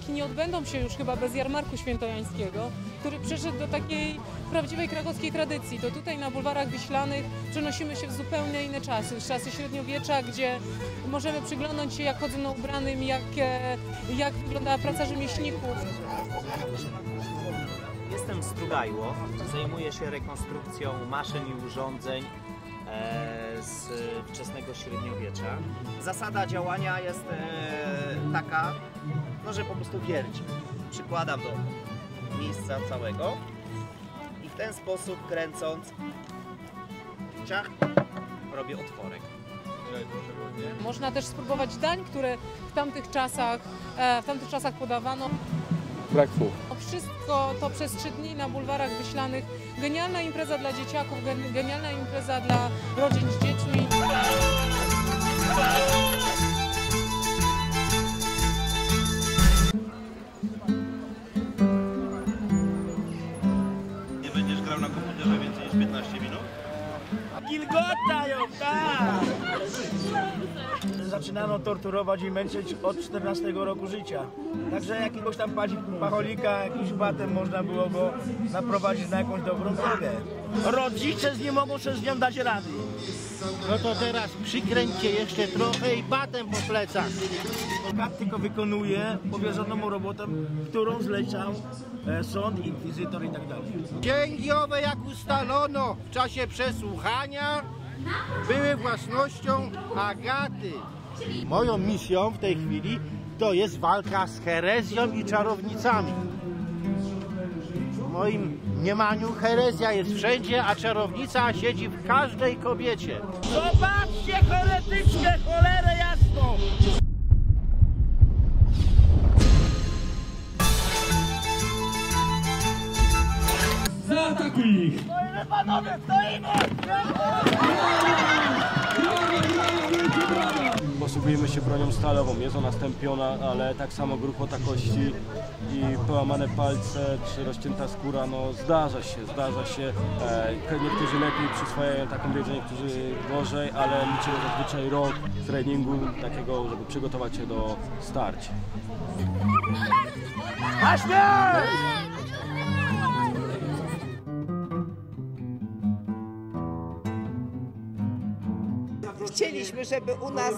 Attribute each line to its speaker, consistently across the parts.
Speaker 1: walki nie odbędą się już chyba bez jarmarku świętojańskiego, który przeszedł do takiej prawdziwej krakowskiej tradycji. To tutaj na bulwarach wiślanych przenosimy się w zupełnie inne czasy, w czasy średniowiecza, gdzie możemy przyglądać się jak chodzą ubranym, jak, e, jak wyglądała praca rzemieślników.
Speaker 2: Jestem z Trugajło. Zajmuję się rekonstrukcją maszyn i urządzeń e, z wczesnego średniowiecza. Zasada działania jest e, taka, no, że po prostu wierci. Przykładam do miejsca całego i w ten sposób kręcąc ciach robię otworek.
Speaker 1: Można też spróbować dań, które w tamtych czasach, e, w tamtych czasach podawano.
Speaker 3: Brak słów.
Speaker 1: Wszystko to przez trzy dni na bulwarach wyślanych. Genialna impreza dla dzieciaków, gen- genialna impreza dla rodzin z dziećmi.
Speaker 4: Zaczynano torturować i męczyć od 14 roku życia. Także jakiegoś tam pacholika, jakimś batem można było go naprowadzić na jakąś dobrą drogę. Rodzice nie mogą sobie z nią dać rady.
Speaker 5: No to teraz przykręćcie jeszcze trochę i batem po plecach.
Speaker 4: Kat tylko wykonuje powierzoną mu robotę, którą zlecał e, sąd, inkwizytor i tak dalej.
Speaker 5: Księgi owe, jak ustalono w czasie przesłuchania, były własnością Agaty. Moją misją w tej chwili to jest walka z herezją i czarownicami. W moim mniemaniu herezja jest wszędzie, a czarownica siedzi w każdej kobiecie.
Speaker 4: Zobaczcie heretyczkę, cholerę jasną!
Speaker 3: Zaatakuj ich!
Speaker 4: Stoimy panowie, stoimy!
Speaker 3: Posługujemy się bronią stalową. Jest ona stępiona, ale tak samo gruchota kości i połamane palce czy rozcięta skóra, no zdarza się, zdarza się. E, niektórzy lepiej przyswajają taką wiedzę, niektórzy gorzej, ale liczy zazwyczaj rok treningu takiego, żeby przygotować się do starć.
Speaker 4: Na
Speaker 6: Chcieliśmy, żeby u nas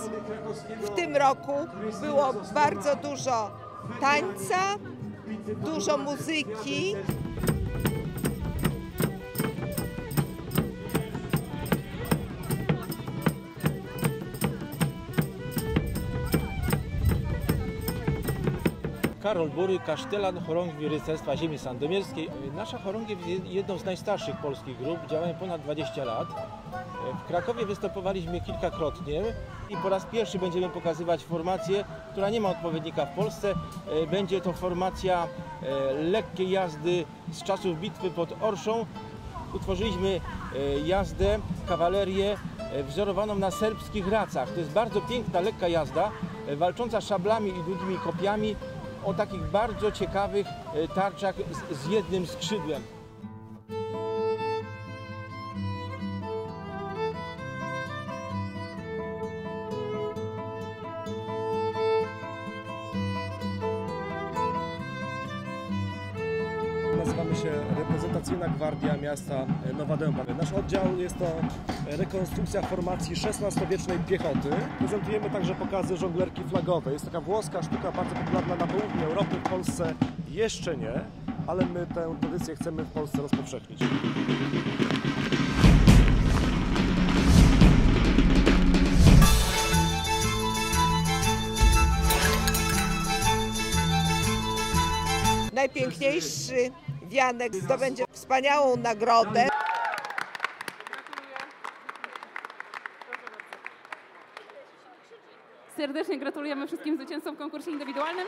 Speaker 6: w tym roku było bardzo dużo tańca, dużo muzyki.
Speaker 7: Karol Bury, kasztelan chorągwi rycerstwa ziemi sandomierskiej. Nasza chorągiew jest jedną z najstarszych polskich grup, działają ponad 20 lat. W Krakowie występowaliśmy kilkakrotnie i po raz pierwszy będziemy pokazywać formację, która nie ma odpowiednika w Polsce. Będzie to formacja e, lekkiej jazdy z czasów bitwy pod Orszą. Utworzyliśmy e, jazdę, kawalerię e, wzorowaną na serbskich racach. To jest bardzo piękna, lekka jazda, e, walcząca szablami i długimi kopiami o takich bardzo ciekawych e, tarczach z jednym skrzydłem.
Speaker 8: Nazywamy się Reprezentacyjna Gwardia Miasta Nowa Dęba. Nasz oddział jest to rekonstrukcja formacji XVI-wiecznej piechoty. Prezentujemy także pokazy żonglerki flagowej. Jest taka włoska sztuka bardzo popularna na południu Europy, w Polsce jeszcze nie, ale my tę tradycję chcemy w Polsce rozpowszechnić.
Speaker 6: Najpiękniejszy Janek zdobędzie wspaniałą nagrodę.
Speaker 9: Serdecznie gratulujemy wszystkim zwycięzcom w konkursie indywidualnym.